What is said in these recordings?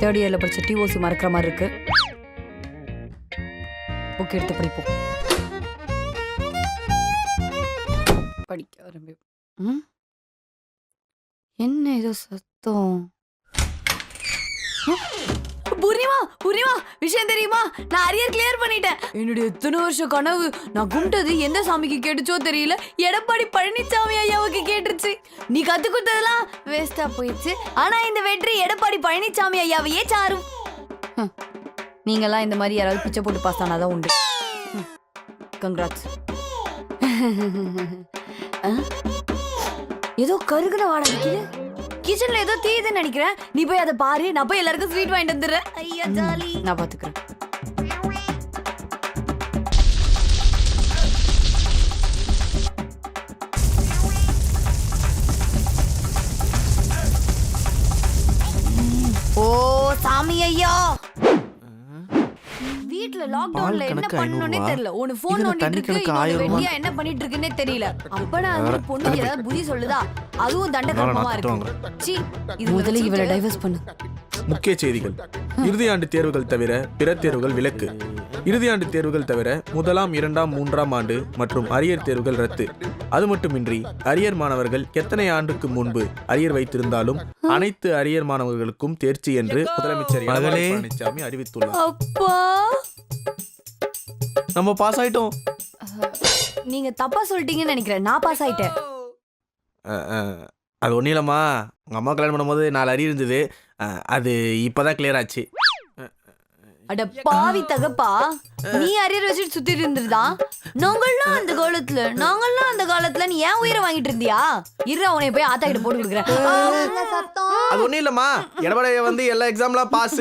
Third இயர்ல படிச்ச DOC மறக்கிற மாதிரி இருக்கு புக் எடுத்து படிப்போம் படிக்க ஆரம்பி ம்? என்ன ஏதோ சத்தம்? பூர்ணிமா பூர்ணிமா விஷயம் தெரியுமா? நான் அரியர் கிளியர் பண்ணிட்டேன். என்னுடைய எத்தனை வருஷம் கனவு நான் கும்பிட்டது எந்த சாமிக்கு கேட்டுச்சோ தெரியல. எடப்பாடி பழனிசாமி ஐயாவுக்கு கேட்டுருச்சு. நீ கத்து கொடுத்ததெல்லாம் வேஸ்டா போயிடுச்சு. ஆனா இந்த வெற்றி எடப்பாடி பழனிசாமி ஐயாவையே சாரும். நீங்கெல்லாம் இந்த மாதிரி யாராவது பிச்சை போட்டு பாஸ் ஆனாதான் உண்டு. கங்க்ராட்ஸ் ஏதோ கருகுன வாடகைக்கு கிச்சன்ல ஏதோ தீயுதுன்னு நினைக்கிறேன். நீ போய் அதை பாரு. நான் போய் எல்லாருக்கும் ஸ்வீட் வாங்கிட்டு வந்துடுறேன். ஐயா ஜாலி. நான் பாத்துக்கிறேன். ஓ சாமி ஐயா. வீட்ல லாக்டவுன்ல என்ன கணக்கு பண்ணணும்னே ஐநூறுவா. தெரியல. ஒன்னு போன் இதுல நோண்டிட்டு இருக்கு. வெட்டியா என்ன பண்ணிட்டு இருக்குன்னே தெரியல அப்பனா அந்த பொண்ணுக்கு ஏதாவது புத்தி சொல்லுதா? அதுவும் தண்ட கர்மமா இருக்கு. சீ இது முதல்ல இவளை டைவர்ஸ் பண்ணு. முக்கிய செய்திகள். இறுதியாண்டு தேர்வுகள் தவிர பிற தேர்வுகள் விலக்கு. இறுதியாண்டு தேர்வுகள் தவிர முதலாம் இரண்டாம் மூன்றாம் ஆண்டு மற்றும் அரியர் தேர்வுகள் ரத்து. அது மட்டுமின்றி அரியர் மாணவர்கள் எத்தனை ஆண்டுக்கு முன்பு அரியர் வைத்திருந்தாலும் அனைத்து அரியர் மாணவர்களுக்கும் தேர்ச்சி என்று முதலமைச்சர் எடப்பாடி. பழனிசாமி அறிவித்துள்ளார். அப்பா. நம்ம பாஸ் ஆயிட்டோம். நீங்க தப்பா சொல்லிட்டீங்கன்னு நினைக்கிறேன். நான் பாஸ் ஆயிட்டேன். அது ஒன்றும் இல்லைம்மா. உங்கள் அம்மா கல்யாணம் பண்ணும்போது நாலு அரியர் இருந்தது. அஹ், அது இப்போதான் கிளியர் ஆச்சு. அட பாவி தகப்பா. நீ அரியர் வச்சுட்டு சுத்திட்டு இருந்திருதான் நாங்கள்லாம் அந்த காலத்துல நாங்கள்லாம் அந்த காலத்துல நீ ஏன் உயிரை வாங்கிட்டு இருந்தியா? இரு அவனை போய் ஆத்தா கிட்ட போட்டு கொடுக்குறேன். அது ஒன்றும் இல்லைம்மா. எடப்பாடி வந்து எல்லா எக்ஸாம்லாம் பாஸ்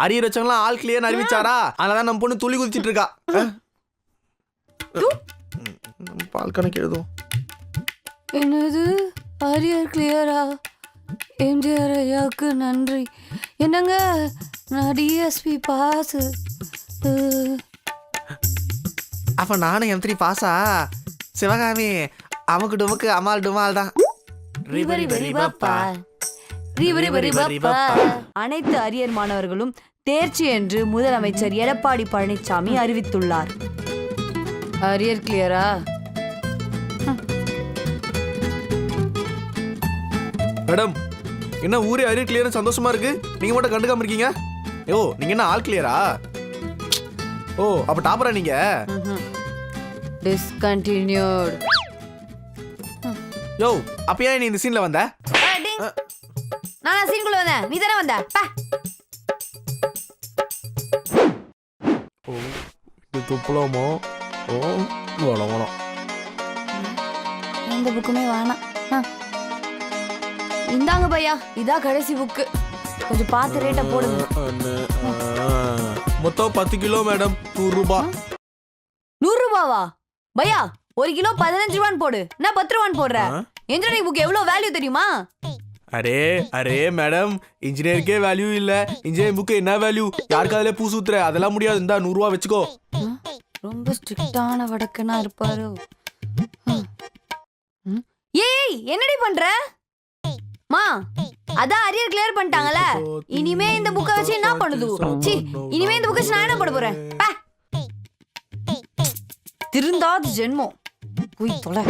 அரியர் வச்சவங்களாம் ஆல் கிளியர் அறிவிச்சாரா? அதனால தான் நம்ம பொண்ணு துளி குதிச்சிட்டு இருக்கா. அஹ். நம்ம பால் கணக்கு எழுதும் என்னது? அரியர் கிளியரா எம்ஜிஆர் ஐயாவுக்கு நன்றி. என்னங்க? நான் டிஎஸ்பி பாஸ் அப்ப நானும் எம் த்ரீ பாஸா சிவகாமி அமுக்கு டுமுக்கு அமால் டுமால் தான். அனைத்து அரியர் மாணவர்களும் தேர்ச்சி என்று முதலமைச்சர் எடப்பாடி பழனிசாமி அறிவித்துள்ளார். அரியர் கிளியரா மேடம் என்ன ஊரே அரியர் கிளியர் சந்தோஷமா இருக்கு? நீங்க மட்டும் கண்டுக்காம இருக்கீங்க? யோ நீங்க என்ன ஆல் கிளியரா ஓ அப்ப டாப்பரா நீங்க? டிஸ்கண்டினியூட் யோ அப்ப ஏன் நீ இந்த சீன்ல வந்த? நான் சீன்குள்ள வந்தேன். நீ தானே வந்த? பா. ஓ இது துப்புலாமோ? வளம் வளம் எந்த புக்குமே வேணாம். ஆ. இந்தாங்க பையா இதான் கடைசி புக்கு. கொஞ்சம் பார்த்து ரேட்டை போடுங்க. மொத்தம் பத்து கிலோ மேடம் நூறு ரூபாய் நூறு ரூபாவா? பையா ஒரு கிலோ பதினஞ்சு ரூபான்னு போடு. நான் பத்து ரூபான்னு போடுற? ஆ? இன்ஜினியரிங் புக் எவ்வளவு வேல்யூ தெரியுமா? அரே அரே மேடம். இன்ஜினியருக்கே வேல்யூ இல்ல. இன்ஜினியரிங் புக்கு என்ன வேல்யூ யாருக்கு அதுல பூ சுத்துற? அதெல்லாம் முடியாது. இந்தா நூறு ரூபா வச்சுக்கோ. ரொம்ப ஸ்ட்ரிக்டான வடக்கனா இருப்பாரு? ஏய் என்னடி பண்ற? மா அதான் அரியர் கிளியர் பண்ணிட்டாங்கல இனிமே இந்த புக்கை வச்சு என்ன பண்ணுது? சி இனிமே இந்த புக்கை நான் என்ன பண்ண போறேன்? திருந்தாது ஜென்மம். போய் தொலை.